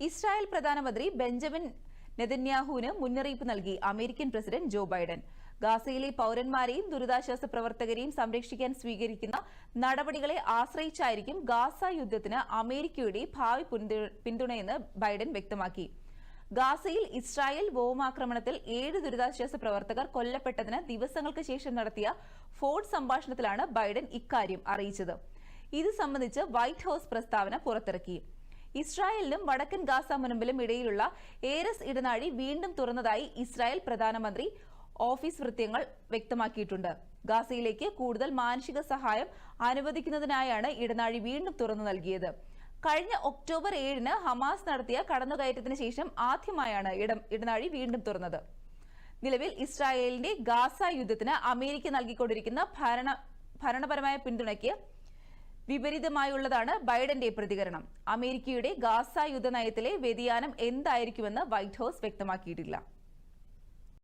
Israel പ്രധാനമന്ത്രി Benjamin നെതന്യാഹുവിന് മുന്നറിയിപ്പ് നൽകി അമേരിക്കൻ പ്രസിഡന്റ് ജോ ബൈഡൻ. ഗാസയിലെ പൌരന്മാരെയും ദുരിതാശ്വാസ പ്രവർത്തകരെയും സംരക്ഷിക്കാൻ സ്വീകരിക്കുന്ന നടപടികളെ ആശ്രയിച്ചായിരിക്കും ഗാസ യുദ്ധത്തിന് അമേരിക്കയുടെ ഭാവി പിന്തു- പിന്തുണയെന്ന് ബൈഡൻ വ്യക്തമാക്കി. ഗാസയിൽ ഇസ്രായേൽ ബോംബാക്രമണത്തിൽ ഏഴ് ദുരിതാശ്വാസ പ്രവർത്തകർ കൊല്ലപ്പെട്ടതിന് ദിവസങ്ങൾക്ക് ശേഷം നടത്തിയ ഫോൺ സംഭാഷണത്തിലാണ് ബൈഡൻ ഇക്കാര്യം അറിയിച്ചത്. ഇത് സംബന്ധിച്ച് വൈറ്റ് ഹൌസ് പ്രസ്താവന പുറത്തിറക്കി. ഇസ്രായേലിനും വടക്കൻ ഗാസ മുനമ്പിലും ഇടയിലുള്ള ഏരസ് ഇടനാഴി വീണ്ടും തുറന്നതായി ഇസ്രായേൽ പ്രധാനമന്ത്രി ഓഫീസ് വൃത്യങ്ങൾ വ്യക്തമാക്കിയിട്ടുണ്ട്. ഗാസയിലേക്ക് കൂടുതൽ മാനുഷിക സഹായം അനുവദിക്കുന്നതിനായാണ് ഇടനാഴി വീണ്ടും തുറന്നു നൽകിയത്. കഴിഞ്ഞ ഒക്ടോബർ ഏഴിന് ഹമാസ് നടത്തിയ കടന്നുകയറ്റത്തിന് ശേഷം ആദ്യമായാണ് ഇടം ഇടനാഴി വീണ്ടും തുറന്നത്. നിലവിൽ ഇസ്രായേലിന്റെ ഗാസ യുദ്ധത്തിന് അമേരിക്ക നൽകിക്കൊണ്ടിരിക്കുന്ന ഭരണ ഭരണപരമായ പിന്തുണയ്ക്ക് വിപരീതമായുള്ളതാണ് ബൈഡന്റെ പ്രതികരണം. അമേരിക്കയുടെ ഗാസ യുദ്ധനയത്തിലെ വ്യതിയാനം എന്തായിരിക്കുമെന്ന് വൈറ്റ് ഹൌസ് വ്യക്തമാക്കിയിട്ടില്ല.